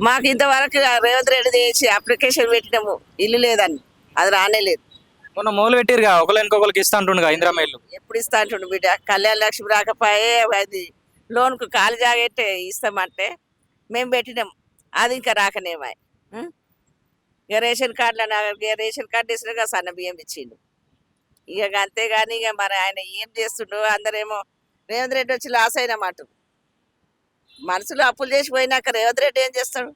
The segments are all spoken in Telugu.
మాకు ఇంతవరకు రేవంత్ రెడ్డి చేసి అప్లికేషన్ పెట్టినాము ఇల్లు లేదని. అది రానే లేదు. మొన్న మొదలు పెట్టిరుగా ఒకళ్ళు ఇంకొకరికి ఇస్తా అంటుండగా ఇల్లు ఎప్పుడు ఇస్తా అంటుండు బిడ్డ కళ్యాణ లక్ష్మి రాకపోయే అది లోన్కు కాలు జాగెట్టే ఇస్తామంటే మేము పెట్టినాం. అది ఇంకా రాకనేమాయి? ఇక రేషన్ కార్డులో నా ఇక రేషన్ కార్డు ఇచ్చినాక సన్న బియ్యం ఇచ్చిండు. ఇక అంతేగాని ఇక మరి ఆయన ఏం చేస్తుండో అందరేమో రేవంత్ రెడ్డి వచ్చి లాస్ అయిన మాట. మనసులో అప్పులు చేసి పోయినాక రేవంత్ రెడ్డి ఏం చేస్తాడు?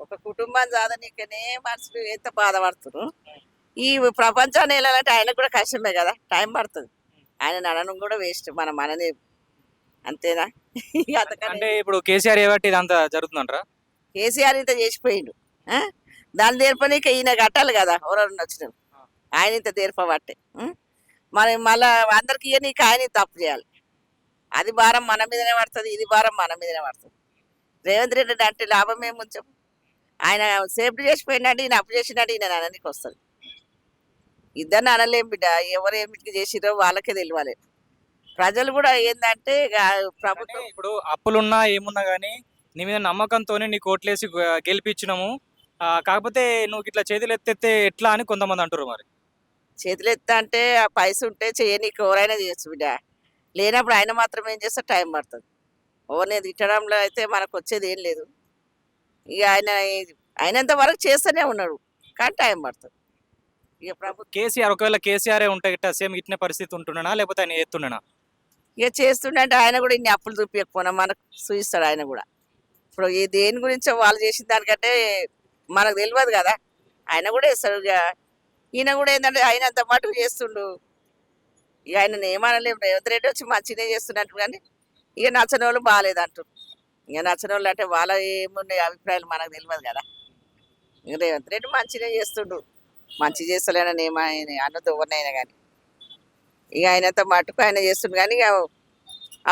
ఒక కుటుంబాన్ని సాధనీకనే మనసులు ఎంత బాధపడుతున్నారు ఈ ప్రపంచాన్ని వెళ్ళాలంటే ఆయనకు కూడా కష్టమే కదా టైం పడుతుంది. ఆయన అనడం కూడా వేస్ట్ మన మనని అంతేనా? అంటే ఇప్పుడు కేసీఆర్ ఏబట్టి ఇదంతా జరుగుతుందంటారా? కేసీఆర్ ఇంత చేసిపోయిండు? దాని తీర్పనీకి ఈయన కట్టాలి కదా ఎవరెవరు వచ్చిన. ఆయన ఇంత తీర్పబట్టే? మరి మళ్ళా అందరికి ఇక నీకు ఆయన తప్పు చేయాలి. అది భారం మన మీదనే పడుతుంది ఇది భారం మన మీదనే పడుతుంది. రేవంత్ రెడ్డి అంటే లాభం ఏమి ఉంచాం? ఆయన సేఫ్టీ చేసిపోయినట్టు ఈయన అప్పు చేసినట్టు ఈయన అననికి వస్తుంది. ఇద్దరిని అనలేం బిడ్డ ఎవరు ఏమిటికి చేసిరో వాళ్ళకే తెలియాలి. ప్రజలు కూడా ఏంటంటే ప్రభుత్వం ఇప్పుడు అప్పులున్నా ఏమున్నా కానీ నీ మీద నమ్మకంతోనే నీకు ఓట్లేసి గె- గెలిపించినాము. కాకపోతే నువ్వు ఇట్లా చేతులు ఎత్తెత్తే ఎట్లా అని కొంతమంది అంటారు మరి. చేతులు ఎత్తా అంటే ఆ పైస ఉంటే చేయనీకి ఎవరైనా చేయొచ్చు బిడ్డ. లేనప్పుడు ఆయన మాత్రం ఏం చేస్తే టైం పడుతుంది. ఓనే తిట్టడంలో అయితే మనకు వచ్చేది ఏం లేదు. ఇక ఆయన అయినంత వరకు చేస్తూనే ఉన్నాడు. కానీ టైం పడుతుంది. ఇక ప్రభుత్వం కేసీఆర్ ఒకవేళ కేసీఆర్ ఉంటే ఇట్లా సేమ్ ఇట్నే పరిస్థితి ఉంటుండనా? లేకపోతే ఆయన ఎత్తుండనా ఇక చేస్తుండే ఆయన కూడా ఇన్ని అప్పులు చూపించకపోయినా మనకు చూపిస్తాడు ఆయన కూడా. ఇప్పుడు ఈ దేని గురించో వాళ్ళు చేసిన దానికంటే మనకు తెలియదు కదా. ఆయన కూడా ఇస్తాడు ఇక. ఈయన కూడా ఏంటంటే ఆయన అంత మటుకు చేస్తుండు. ఇక ఆయన ఏమనలేము రేవంత్ రెడ్డి వచ్చి మంచిగా చేస్తున్నట్టు కానీ ఇక నచ్చని వాళ్ళు బాగాలేదంటారు ఇక నచ్చని వాళ్ళు అంటే వాళ్ళ ఏమున్నాయి అభిప్రాయాలు మనకు తెలియదు కదా. ఇక రేవంత్ రెడ్డి మంచిగా చేస్తుండు. మంచి చేస్తలేనని ఏమైనా అన్నది ఎవరినైనా కానీ. ఇక ఆయనంత మటుకు ఆయన చేస్తుండు కానీ ఇక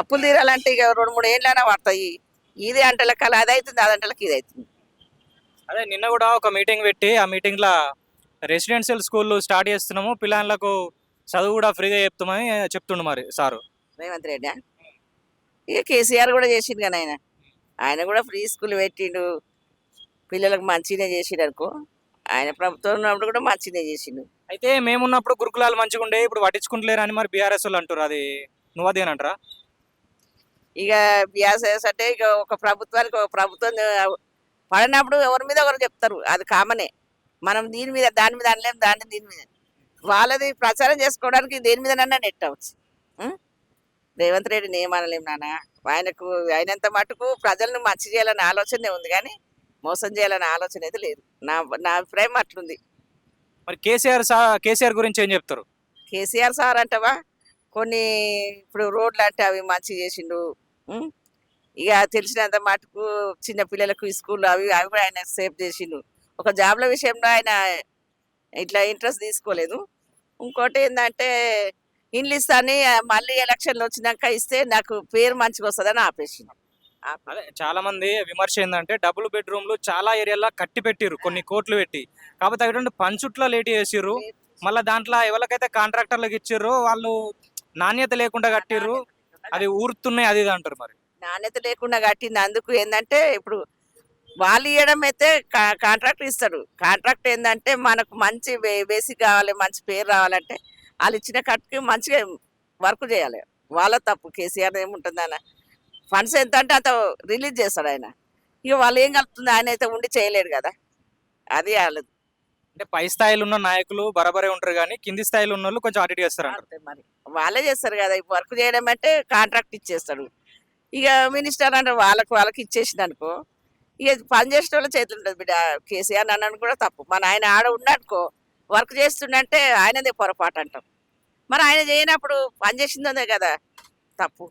అప్పులు తీరాలంటే ఇక రెండు మూడు ఏళ్ళైనా పడతాయి. ఇది అంటలకి అలా అది అవుతుంది అది అంటలకి ఇది అవుతుంది. అదే నిన్న కూడా ఒక మీటింగ్ పెట్టి ఆ మీటింగ్లో రెసిడెన్షియల్ స్కూల్ స్టార్ట్ చేస్తున్నాము. పిల్లలకు చదువు కూడా ఫ్రీగా చెప్తామని చెప్తుండు మరి సారు. రేవంత్ రెడ్డి ఇక కేసీఆర్ కూడా చేసిండు కానీ ఆయన. ఆయన కూడా ఫ్రీ స్కూల్ పెట్టిండు. పిల్లలకు మంచిగానే చేసిండు అనుకో. ఆయన ప్రభుత్వం ఉన్నప్పుడు కూడా మంచిగానే చేసిండు. అయితే మేమున్నప్పుడు గురుకులాలు మంచిగా ఉండే ఇప్పుడు పట్టించుకుంటలేరు అని మరి బీఆర్ఎస్ వాళ్ళు అంటారు అది నువ్వు అదేనంటారా ఇక బిఆర్ఎస్ అంటే ఇక ఒక ప్రభుత్వానికి ఒక ప్రభుత్వం పడినప్పుడు ఎవరి మీద ఒకరు చెప్తారు. అది కామనే. మనం దీని మీద దాని మీద అనలేం దాని దీని మీద. వాళ్ళది ప్రచారం చేసుకోవడానికి దేని మీదనన్నా నెట్ అవచ్చు? రేవంత్ రెడ్డిని ఏమనలేం నాన్న. ఆయనకు అయినంత మటుకు ప్రజలను మంచి చేయాలనే ఆలోచనే ఉంది కానీ మోసం చేయాలనే ఆలోచన అయితే లేదు. నా నా అభిప్రాయం అట్లుంది. మరి కేసీఆర్ సా కేసీఆర్ గురించి ఏం చెప్తారు? కేసీఆర్ సార్ అంటవా? కొన్ని ఇప్పుడు రోడ్లు అంటే అవి మంచి చేసిండు? ఇక తెలిసినంత మటుకు చిన్న పిల్లలకు స్కూల్ అవి అవి కూడా ఆయన సేఫ్ చేసిండు. ఒక జాబ్ల విషయంలో ఆయన ఇట్లా ఇంట్రెస్ట్ తీసుకోలేదు. ఇంకోటి ఏంటంటే ఇండ్లు ఇస్తాని మళ్ళీ ఎలక్షన్లు వచ్చినాక ఇస్తే నాకు పేరు మంచిగా వస్తుందని ఆపేసిండు ఆపే- అదే చాలా మంది విమర్శ ఏంటంటే డబుల్ బెడ్రూమ్లు చాలా ఏరియాలో కట్టి పెట్టిర్రు కొన్ని కోట్లు పెట్టి. కాకపోతే అటువంటి పంచుట్ల లేట్ చేసిర్రు. మళ్ళీ దాంట్లో ఎవరికైతే కాంట్రాక్టర్లకు ఇచ్చిర్రో వాళ్ళు నాణ్యత లేకుండా కట్టిర్రు. అది ఊరుతున్నాయి అది ఇది అంటారు మరి. నాణ్యత లేకుండా కట్టింది. అందుకు ఏంటంటే ఇప్పుడు వాళ్ళు ఇవ్వడం అయితే కాంట్రాక్ట్ ఇస్తాడు. కాంట్రాక్ట్ ఏంటంటే మనకు మంచి బేసిక్ కావాలి మంచి పేరు రావాలంటే వాళ్ళు ఇచ్చిన కట్టుకి మంచిగా వర్క్ చేయాలి. వాళ్ళ తప్పు కేసీఆర్ ఏముంటుంది ఆయన? ఫండ్స్ ఎంత అంటే అంత రిలీజ్ చేస్తాడు ఆయన. ఇక వాళ్ళు ఏం కలుపుతుంది? ఆయన అయితే ఉండి చేయలేడు కదా. అది వాళ్ళది అంటే పై స్థాయిలో ఉన్న నాయకులు బరాబరే ఉంటారు కానీ కింది స్థాయిలో ఉన్న వాళ్ళు కొంచెం ఇటు చేస్తారు మరి. వాళ్ళే చేస్తారు కదా. ఇప్పుడు వర్క్ చేయడం అంటే కాంట్రాక్ట్ ఇచ్చేస్తాడు. ఇక మినిస్టర్ అంటే వాళ్ళకి వాళ్ళకి ఇచ్చేసింది అనుకో ఇక పని చేసిన వాళ్ళ చేతులు ఉంటుంది బిడ్డ. కేసీఆర్ అన్నాను కూడా తప్పు. మన ఆయన ఆడ ఉన్నాడుకో వర్క్ చేస్తుండంటే ఆయనదే పొరపాటు అంటాం. మరి ఆయన చేయనప్పుడు పని చేసిందే కదా తప్పు.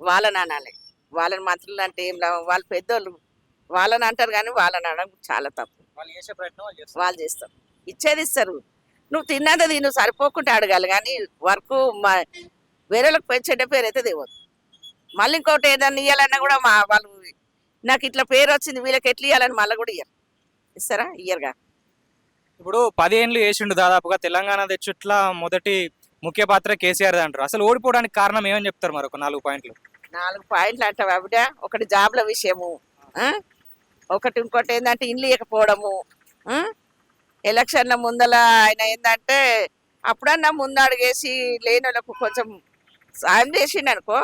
వాళ్ళని అనాలి. వాళ్ళని మంత్రులు అంటే ఏం లాభం? వాళ్ళు పెద్దోళ్ళు. వాళ్ళని అంటారు కానీ వాళ్ళని అనడం చాలా తప్పు. వాళ్ళు చేసే ప్రయత్నం వాళ్ళు చేస్తారు. వాళ్ళు చేస్తారు. ఇచ్చేది ఇస్తారు. నువ్వు తిన్నది తిను సరిపోకుంటే అడగాలి కానీ వర్క్ మా వేరేలకు పెంచేట పేరు అయితే తెలియదు మళ్ళీ ఇంకోటి ఏదన్నా ఇవ్వాలన్నా కూడా మా వాళ్ళు నాకు ఇట్లా పేరు వచ్చింది వీళ్ళకి ఎట్లా ఇవ్వాలని మళ్ళీ కూడా ఇయ్యరు. ఇస్తారా? ఇయ్యరుగా. ఇప్పుడు పదేళ్ళు వేసిండు దాదాపుగా తెలంగాణ తెచ్చుట్ల మొదటి ముఖ్య పాత్ర కేసీఆర్ అంటారు. అసలు ఓడిపోవడానికి కారణం ఏమని చెప్తారు మరి ఒక నాలుగు పాయింట్లు? నాలుగు పాయింట్లు అంటావా బిడ్డ? ఒకటి జాబ్ల విషయము? ఒకటి ఇంకోటి ఏంటంటే ఇల్లు ఇవ్వకపోవడము? ఎలక్షన్ల ముందల ఆయన ఏంటంటే అప్పుడన్నా ముందు అడిగేసి లేని వాళ్ళకు కొంచెం సాయం చేసిండు అనుకో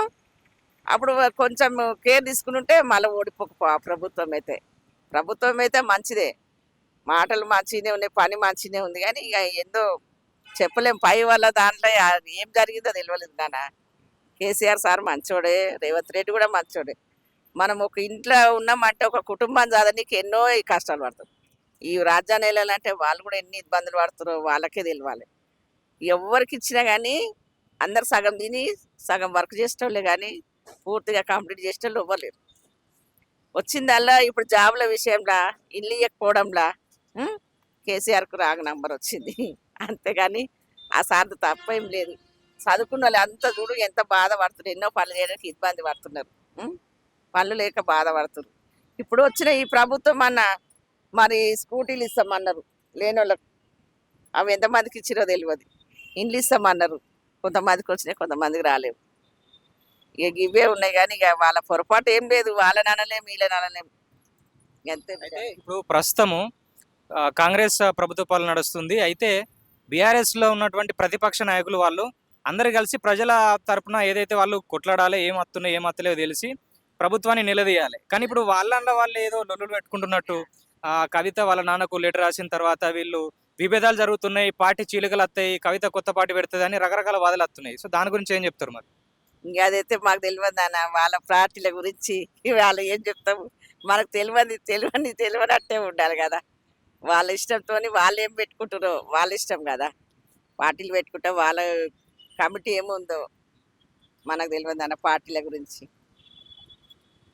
అప్పుడు కొంచెం కేర్ తీసుకుని ఉంటే మళ్ళీ ఓడిపోక ప్రభుత్వం అయితే ప్రభుత్వం అయితే మంచిదే. మాటలు మంచిగానే ఉన్నాయి పని మంచిగానే ఉంది కానీ ఇక ఎందో చెప్పలేం. పై వల్ల దాంట్లో ఏం జరిగిందో తెలియలేదు నాన్న. కేసీఆర్ సార్ మంచోడే రేవంత్ రెడ్డి కూడా మంచోడే. మనం ఒక ఇంట్లో ఉన్నామంటే ఒక కుటుంబం చదవడానికి ఎన్నో కష్టాలు పడతాం. ఈ రాజ్యాన్ని వెళ్ళాలంటే వాళ్ళు కూడా ఎన్ని ఇబ్బందులు పడుతారో వాళ్ళకే తెలియాలి ఎవరికి ఇచ్చినా కానీ అందరు సగం తిని సగం వర్క్ చేసేటోళ్ళే కానీ పూర్తిగా కంప్లీట్ చేసేటోళ్ళు ఇవ్వలేరు వచ్చిందల్లా ఇప్పుడు జాబుల విషయంలో ఇల్లు ఇవ్వకపోవడంలా కేసీఆర్కు రాగ నంబర్ వచ్చింది. అంతేగాని ఆ సార్ది తప్పేం లేదు. చదువుకున్న వాళ్ళు అంత చూడు ఎంత బాధపడుతున్నారు. ఎన్నో పనులు చేయడానికి ఇబ్బంది పడుతున్నారు. పనులు లేక బాధపడుతున్నారు. ఇప్పుడు వచ్చిన ఈ ప్రభుత్వం అన్న మరి స్కూటీలు ఇస్తామన్నారు. లేని వాళ్ళకు అవి ఎంతమందికి ఇచ్చిరో తెలియదు ఇండ్లు ఇస్తామన్నారు. కొంతమందికి వచ్చినాయి కొంతమందికి రాలేవు. ఇక ఇవే ఉన్నాయి కానీ ఇక వాళ్ళ పొరపాటు ఏం లేదు. వీళ్ళని అనలేం అంతే అయితే ఇప్పుడు ప్రస్తుతము కాంగ్రెస్ ప్రభుత్వ పాలన నడుస్తుంది. అయితే బీఆర్ఎస్లో ఉన్నటువంటి ప్రతిపక్ష నాయకులు వాళ్ళు అందరు కలిసి ప్రజల తరపున ఏదైతే వాళ్ళు కొట్లాడాలి ఏం వస్తున్నాయి ఏం వస్తలేదో తెలిసి ప్రభుత్వాన్ని నిలదీయాలి. కానీ ఇప్పుడు వాళ్ళ వాళ్ళు ఏదో లొల్లులు పెట్టుకుంటున్నట్టు ఆ కవిత వాళ్ళ నాన్నకు లెటర్ రాసిన తర్వాత వీళ్ళు విభేదాలు జరుగుతున్నాయి పార్టీ చీలికలు వస్తాయి కవిత కొత్త పార్టీ పెడుతుంది అని రకరకాల వాదనలు వస్తున్నాయి సో దాని గురించి ఏం చెప్తారు మరి? ఇంకా అదైతే మాకు తెలియదు నాన్న వాళ్ళ పార్టీల గురించి వాళ్ళు ఏం చెప్తాము? మనకు తెలియదు తెలియని తెలియనట్టే ఉండాలి కదా. వాళ్ళ ఇష్టంతో వాళ్ళు ఏం పెట్టుకుంటారో వాళ్ళ ఇష్టం కదా. పార్టీలు పెట్టుకుంటే వాళ్ళ కమిటీ ఏముందో? మనకు తెలియదు అన్న పార్టీల గురించి.